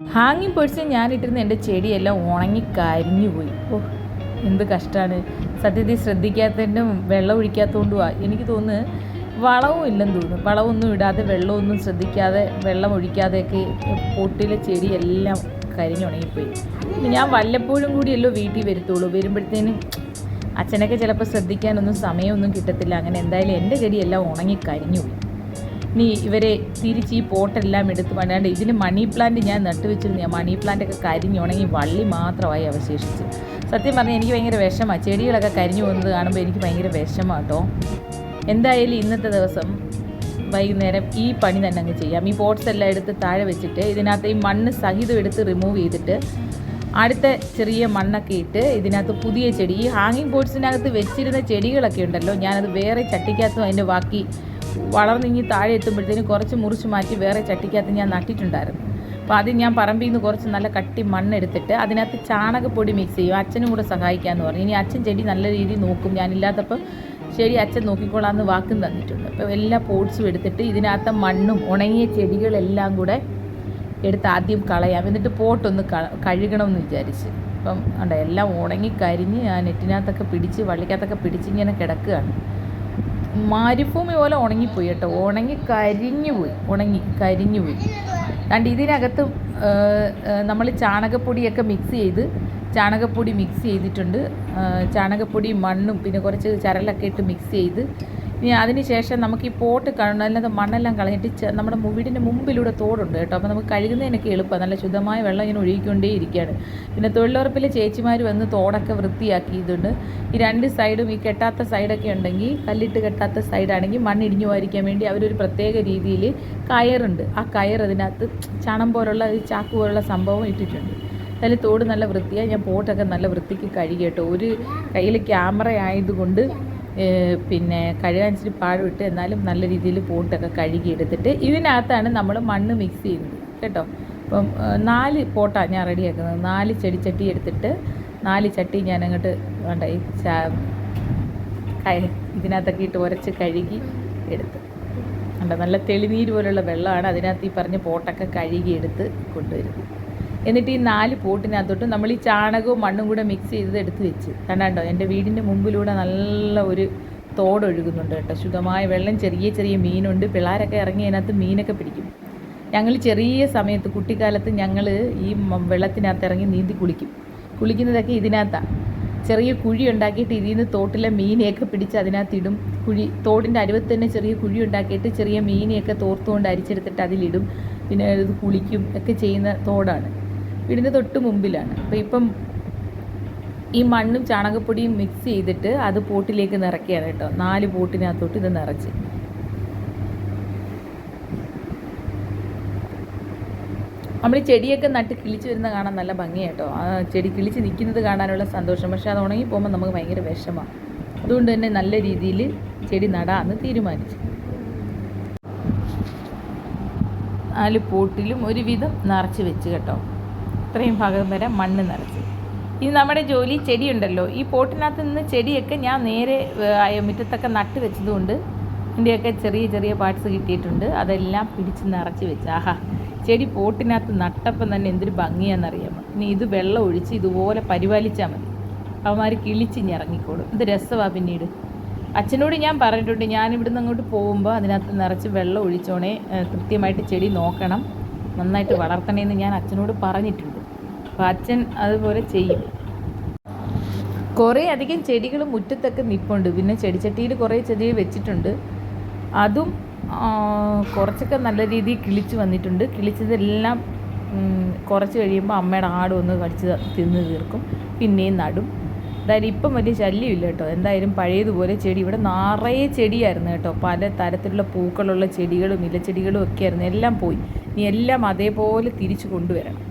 ഹാങ്ങിങ് പൊടിച്ച് ഞാനിട്ടിരുന്ന എന്റെ ചെടിയെല്ലാം ഉണങ്ങി കരിഞ്ഞു പോയി ഓ എന്ത് കഷ്ടമാണ് സത്യത്തിൽ ശ്രദ്ധിക്കാത്തതിന്റെ വെള്ളം ഒഴിക്കാത്തതുകൊണ്ടുമാണ് എനിക്ക് തോന്നുന്നു വളവും ഇല്ലെന്ന് തോന്നുന്നു. വളമൊന്നും ഇടാതെ വെള്ളമൊന്നും ശ്രദ്ധിക്കാതെ വെള്ളം ഒഴിക്കാതെയൊക്കെ പൊട്ടിലെ ചെടിയെല്ലാം കരിഞ്ഞുണങ്ങിപ്പോയി ഞാൻ വല്ലപ്പോഴും കൂടിയല്ലോ വീട്ടിൽ വരുത്തുള്ളൂ. വരുമ്പോഴത്തേനും അച്ഛനൊക്കെ ചിലപ്പോൾ ശ്രദ്ധിക്കാനൊന്നും സമയമൊന്നും കിട്ടത്തില്ല. അങ്ങനെ എന്തായാലും എന്റെ ചെടിയെല്ലാം ഉണങ്ങി കരിഞ്ഞു പോയി ഇനി ഇവരെ തിരിച്ച് ഈ പോട്ടെല്ലാം എടുത്ത് പണിയാണ്ട് ഇതിന് മണി പ്ലാന്റ് ഞാൻ നട്ടുവെച്ചിരുന്ന മണി പ്ലാന്റൊക്കെ കരിഞ്ഞുണങ്ങി വള്ളി മാത്രമായി അവശേഷിച്ചു. സത്യം പറഞ്ഞാൽ എനിക്ക് ഭയങ്കര വിഷമമാണ് ചെടികളൊക്കെ കരിഞ്ഞു പോകുന്നത് കാണുമ്പോൾ എനിക്ക് ഭയങ്കര വിഷമമാണ് കേട്ടോ എന്തായാലും ഇന്നത്തെ ദിവസം വൈകുന്നേരം ഈ പണി തന്നെ അങ്ങ് ചെയ്യാം. ഈ പോട്ട്സ് എല്ലാം എടുത്ത് താഴെ വെച്ചിട്ട് ഇതിനകത്ത് ഈ മണ്ണ് സഹിതം എടുത്ത് റിമൂവ് ചെയ്തിട്ട് അടുത്ത ചെറിയ മണ്ണൊക്കെ ഇട്ട് ഇതിനകത്ത് പുതിയ ചെടി ഈ ഹാങ്ങിങ് ബോർഡ്സിനകത്ത് വെച്ചിരുന്ന ചെടികളൊക്കെ ഉണ്ടല്ലോ. ഞാനത് വേറെ ചട്ടിക്കകത്തും അതിന്റെ ബാക്കി വളർന്നിങ്ങി താഴെ എത്തുമ്പോഴത്തേനും കുറച്ച് മുറിച്ച് മാറ്റി വേറെ ചട്ടിക്കകത്ത് ഞാൻ നട്ടിട്ടുണ്ടായിരുന്നു. അപ്പോൾ ആദ്യം ഞാൻ പറമ്പിൽ നിന്ന് കുറച്ച് നല്ല കട്ടി മണ്ണെടുത്തിട്ട് അതിനകത്ത് ചാണകപ്പൊടി മിക്സ് ചെയ്യും. അച്ഛനും കൂടെ സഹായിക്കാമെന്ന് പറഞ്ഞു. ഇനി അച്ഛൻ ചെടി നല്ല രീതിയിൽ നോക്കും. ഞാനില്ലാത്തപ്പോൾ ശരി അച്ഛൻ നോക്കിക്കോളാമെന്ന് വാക്കും തന്നിട്ടുണ്ട്. അപ്പോൾ എല്ലാ പോട്ട്സും എടുത്തിട്ട് ഇതിനകത്ത് മണ്ണും ഉണങ്ങിയ ചെടികളെല്ലാം കൂടെ എടുത്ത് ആദ്യം കളയാം. എന്നിട്ട് പോട്ടൊന്ന് കഴുകണമെന്ന് വിചാരിച്ച്. അപ്പം ഉണ്ട് എല്ലാം ഉണങ്ങി കരിഞ്ഞ് ആ നെറ്റിനകത്തൊക്കെ പിടിച്ച് വള്ളിക്കകത്തൊക്കെ പിടിച്ച് ഇങ്ങനെ കിടക്കുകയാണ്. മരുഭൂമി പോലെ ഉണങ്ങിപ്പോയി കേട്ടോ. ഉണങ്ങി കരിഞ്ഞു പോയി. ഉണങ്ങി കരിഞ്ഞു പോയി. രണ്ട് ഇതിനകത്ത് നമ്മൾ ചാണകപ്പൊടിയൊക്കെ മിക്സ് ചെയ്ത് ചാണകപ്പൊടി മിക്സ് ചെയ്തിട്ടുണ്ട്. ചാണകപ്പൊടി മണ്ണും പിന്നെ കുറച്ച് ചരലൊക്കെ ഇട്ട് മിക്സ് ചെയ്ത് ഇനി അതിനുശേഷം നമുക്ക് ഈ പോട്ട് കണ്ണല്ലാതെ മണ്ണെല്ലാം കളഞ്ഞിട്ട് നമ്മുടെ വീടിന്റെ മുമ്പിലൂടെ തോടുണ്ട് കേട്ടോ. അപ്പോൾ നമുക്ക് കഴുകുന്നതിനൊക്കെ എളുപ്പമാണ് നല്ല ശുദ്ധമായ വെള്ളം ഇങ്ങനെ ഒഴുകിക്കൊണ്ടേ ഇരിക്കുകയാണ്. പിന്നെ തൊഴിലുറപ്പിലെ ചേച്ചിമാർ വന്ന് തോടൊക്കെ വൃത്തിയാക്കിയിട്ടുണ്ട്. ഈ രണ്ട് സൈഡും ഈ കെട്ടാത്ത സൈഡൊക്കെ ഉണ്ടെങ്കിൽ കല്ലിട്ട് കെട്ടാത്ത സൈഡാണെങ്കിൽ മണ്ണിടിഞ്ഞു പോയിരിക്കാൻ വേണ്ടി അവരൊരു പ്രത്യേക രീതിയിൽ കയറുണ്ട്. ആ കയർ അതിനകത്ത് ചണം പോലുള്ള ഈ ചാക്ക് പോലുള്ള സംഭവം ഇട്ടിട്ടുണ്ട്. അതിൽ തോട് നല്ല വൃത്തിയായി ഞാൻ പോട്ടൊക്കെ നല്ല വൃത്തിക്ക് കഴുകിയിട്ടോ ഒരു കയ്യിൽ ക്യാമറ ആയതുകൊണ്ട് പിന്നെ കഴുകാൻ ഇച്ചിരി പാടുവിട്ട് എന്നാലും നല്ല രീതിയിൽ പോട്ടൊക്കെ കഴുകി എടുത്തിട്ട് ഇതിനകത്താണ് നമ്മൾ മണ്ണ് മിക്സ് ചെയ്യുന്നത് കേട്ടോ? അപ്പം നാല് പോട്ടാണ് ഞാൻ റെഡിയാക്കുന്നത്. നാല് ചെടിച്ചട്ടി എടുത്തിട്ട് നാല് ചട്ടി ഞാൻ അങ്ങോട്ട് വേണ്ട ഈ ഇതിനകത്തൊക്കെ ഇട്ട് ഉരച്ച് കഴുകി എടുത്ത്. ഉണ്ട് നല്ല തെളിനീര് പോലുള്ള വെള്ളമാണ് അതിനകത്ത് ഈ പറഞ്ഞ പോട്ടൊക്കെ കഴുകിയെടുത്ത് കൊണ്ടുവരുന്നത്. കൊണ്ടുവരും എന്നിട്ട് ഈ നാല് പോട്ടിനകത്തോട്ട് നമ്മൾ ഈ ചാണകവും മണ്ണും കൂടെ മിക്സ് ചെയ്തത് എടുത്ത് വെച്ച്. കണ്ടോ എന്റെ വീടിന്റെ മുമ്പിലൂടെ നല്ല ഒരു തോടൊഴുകുന്നുണ്ട് കേട്ടോ. ശുദ്ധമായ വെള്ളം ചെറിയ ചെറിയ മീനുണ്ട്. പിള്ളേരൊക്കെ ഇറങ്ങി അതിനകത്ത് മീനൊക്കെ പിടിക്കും. ഞങ്ങൾ ചെറിയ സമയത്ത് കുട്ടിക്കാലത്ത് ഞങ്ങൾ ഈ വെള്ളത്തിനകത്ത് ഇറങ്ങി നീന്തി കുളിക്കും. കുളിക്കുന്നതൊക്കെ ഇതിനകത്താണ് ചെറിയ കുഴി ഉണ്ടാക്കിയിട്ട് ഇതിൽ നിന്ന് തോട്ടിലെ മീനെയൊക്കെ പിടിച്ച് അതിനകത്ത് ഇടും. കുഴി തോടിന്റെ അരുവത്ത് തന്നെ ചെറിയ കുഴി ഉണ്ടാക്കിയിട്ട് ചെറിയ മീനെയൊക്കെ തോർത്തുകൊണ്ട് അരിച്ചെടുത്തിട്ട് അതിലിടും. പിന്നെ ഇത് കുളിക്കും. ഒക്കെ ചെയ്യുന്ന തോടാണ്. വീടിന്റെ തൊട്ട് മുമ്പിലാണ്. അപ്പോൾ ഇപ്പം ഈ മണ്ണും ചാണകപ്പൊടിയും മിക്സ് ചെയ്തിട്ട് അത് പോട്ടിലേക്ക് നിറയ്ക്കുകയാണ് കേട്ടോ. നാല് പോട്ടിനകത്തോട്ട് ഇത് നിറച്ച്. നമ്മൾ ചെടിയൊക്കെ നട്ട് കിളിച്ച് വരുന്ന കാണാൻ നല്ല ഭംഗിയാണ് കേട്ടോ. ആ ചെടി കിളിച്ച് നിൽക്കുന്നത് കാണാനുള്ള സന്തോഷം. പക്ഷേ അത് ഉണങ്ങി പോകുമ്പോൾ നമുക്ക് ഭയങ്കര വിഷമമാണ് അതുകൊണ്ട് തന്നെ നല്ല രീതിയിൽ ചെടി നടാമെന്ന് തീരുമാനിച്ചു. നാല് പോട്ടിലും ഒരുവിധം നിറച്ച് വെച്ച് കേട്ടോ. ഇത്രയും ഭാഗം വരെ മണ്ണ് നിറച്ച്. ഇനി നമ്മുടെ ജോലി ചെടിയുണ്ടല്ലോ. ഈ പോട്ടിനകത്ത് നിന്ന് ചെടിയൊക്കെ ഞാൻ നേരെ മുറ്റത്തൊക്കെ നട്ട് വെച്ചതുകൊണ്ട് ഇതിന്റെയൊക്കെ ചെറിയ ചെറിയ പാർട്സ് കിട്ടിയിട്ടുണ്ട്. അതെല്ലാം പിടിച്ച് നിറച്ച് വെച്ച്. ആഹാ ചെടി പോട്ടിനകത്ത് നട്ടപ്പം തന്നെ എന്തൊരു ഭംഗിയാണെന്നറിയാമോ? ഇനി ഇത് വെള്ളം ഒഴിച്ച് ഇതുപോലെ പരിപാലിച്ചാൽ മതി. അവന്മാർ കിളിച്ചിഞ്ഞ് ഇറങ്ങിക്കോളും. ഇത് രസമാണ് പിന്നീട്. അച്ഛനോട് ഞാൻ പറഞ്ഞിട്ടുണ്ട് ഞാൻ ഇവിടുന്ന് അങ്ങോട്ട് പോകുമ്പോൾ അതിനകത്ത് നിറച്ച് വെള്ളം ഒഴിച്ചോണേ കൃത്യമായിട്ട് ചെടി നോക്കണം. നന്നായിട്ട് വളർത്തണേന്ന് ഞാൻ അച്ഛനോട് പറഞ്ഞിട്ടുണ്ട്. അപ്പോൾ അച്ഛൻ അതുപോലെ ചെയ്യും. കുറേ അധികം ചെടികൾ മുറ്റത്തൊക്കെ നിൽപ്പുണ്ട് പിന്നെ ചെടിച്ചട്ടിയിൽ കുറേ ചെടികൾ വെച്ചിട്ടുണ്ട്. അതും കുറച്ചൊക്കെ നല്ല രീതിയിൽ കിളിച്ച് വന്നിട്ടുണ്ട്. കിളിച്ചതെല്ലാം കുറച്ച് കഴിയുമ്പോൾ അമ്മയുടെ ആട് ഒന്ന് കടിച്ച് തിന്ന് തീർക്കും. പിന്നെയും നടും. എന്തായാലും ഇപ്പം വലിയ ശല്യമില്ല കേട്ടോ. എന്തായാലും പഴയതുപോലെ ചെടി ഇവിടെ നിറയെ ചെടിയായിരുന്നു കേട്ടോ. പല തരത്തിലുള്ള പൂക്കളുള്ള ചെടികളും ഇലച്ചെടികളും ഒക്കെ ആയിരുന്നു. എല്ലാം പോയി. ഇനി എല്ലാം അതേപോലെ തിരിച്ചു കൊണ്ടുവരണം.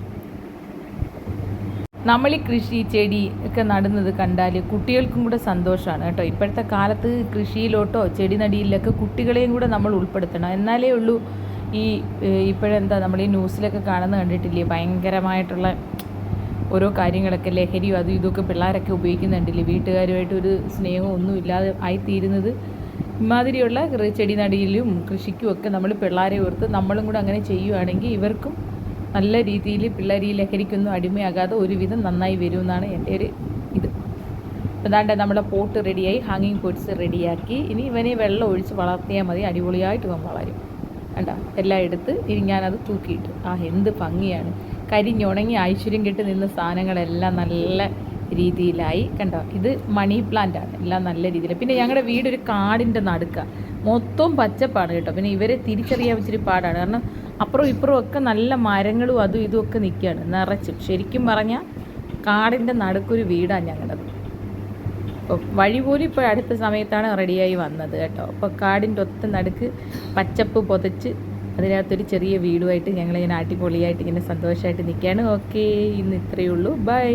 നമ്മൾ ഈ കൃഷി ചെടി ഒക്കെ നടുന്നത് കണ്ടാൽ കുട്ടികൾക്കും കൂടെ സന്തോഷമാണ് കേട്ടോ. ഇപ്പോഴത്തെ കാലത്ത് കൃഷിയിലോട്ടോ ചെടി നടിയിലൊക്കെ കുട്ടികളെയും കൂടെ നമ്മൾ ഉൾപ്പെടുത്തണം. എന്നാലേ ഉള്ളൂ ഈ ഇപ്പോഴെന്താ നമ്മൾ ഈ ന്യൂസിലൊക്കെ കാണുന്ന കണ്ടിട്ടില്ലേ? ഭയങ്കരമായിട്ടുള്ള ഓരോ കാര്യങ്ങളൊക്കെ ലഹരിയും അതും ഇതൊക്കെ പിള്ളേരൊക്കെ ഉപയോഗിക്കുന്നുണ്ടല്ലേ? വീട്ടുകാരുമായിട്ട് ഒരു സ്നേഹവും ഒന്നും ഇല്ലാതെ ആയിത്തീരുന്നത്. ഇമാതിരിയുള്ള കൃ- ചെടി നടിയിലും കൃഷിക്കും ഒക്കെ നമ്മൾ പിള്ളേരെ ഓർത്ത് നമ്മളും കൂടെ അങ്ങനെ ചെയ്യുവാണെങ്കിൽ ഇവർക്കും നല്ല രീതിയിൽ പിള്ളേർ ഈ ലഹരിക്കൊന്നും അടിമയാകാതെ ഒരുവിധം നന്നായി വരുമെന്നാണ് എന്റെ ഒരു ഇത്. ദാണ്ടെ നമ്മുടെ പോട്ട് റെഡിയായി ഹാങ്ങിങ് പോട്ട്സ് റെഡിയാക്കി. ഇനി ഇവനെ വെള്ളം ഒഴിച്ച് വളർത്തിയാൽ മതി അടിപൊളിയായിട്ട് ഇവൻ വളരും. കണ്ട? എല്ലാം എടുത്ത് ഇനി ഞാനത് തൂക്കിയിട്ടു. ആ എന്ത് ഭംഗിയാണ്. കരിഞ്ഞുണങ്ങി ഐശ്വര്യം കിട്ടി നിന്ന സാധനങ്ങളെല്ലാം നല്ല രീതിയിലായി. കണ്ടോ? ഇത് മണി പ്ലാന്റ് ആണ്. എല്ലാം നല്ല രീതിയിൽ പിന്നെ ഞങ്ങളുടെ വീട് ഒരു കാടിന്റെ നടുക്ക. മൊത്തം പച്ചപ്പാണ് കേട്ടോ. പിന്നെ ഇവരെ തിരിച്ചറിയാൻ ഇച്ചിരി പാടാണ്. കാരണം അപ്പുറം ഇപ്പുറം ഒക്കെ നല്ല മരങ്ങളും അതും ഇതും ഒക്കെ നിൽക്കുകയാണ് നിറച്ചും. ശരിക്കും പറഞ്ഞാൽ കാടിന്റെ നടുക്കൊരു വീടാണ് ഞങ്ങളുടെ അപ്പോൾ വഴി പോലും ഇപ്പോൾ അടുത്ത സമയത്താണ് റെഡിയായി വന്നത് കേട്ടോ. അപ്പോൾ കാടിന്റെ ഒത്ത നടുക്ക് പച്ചപ്പ് പുതച്ച് അതിനകത്തൊരു ചെറിയ വീടുമായിട്ട് ഞങ്ങളിങ്ങനെ അടിപൊളിയായിട്ട് ഇങ്ങനെ സന്തോഷമായിട്ട് നിൽക്കുകയാണ്. ഓക്കെ ഇന്ന് ഇത്രയേ ഉള്ളൂ. ബൈ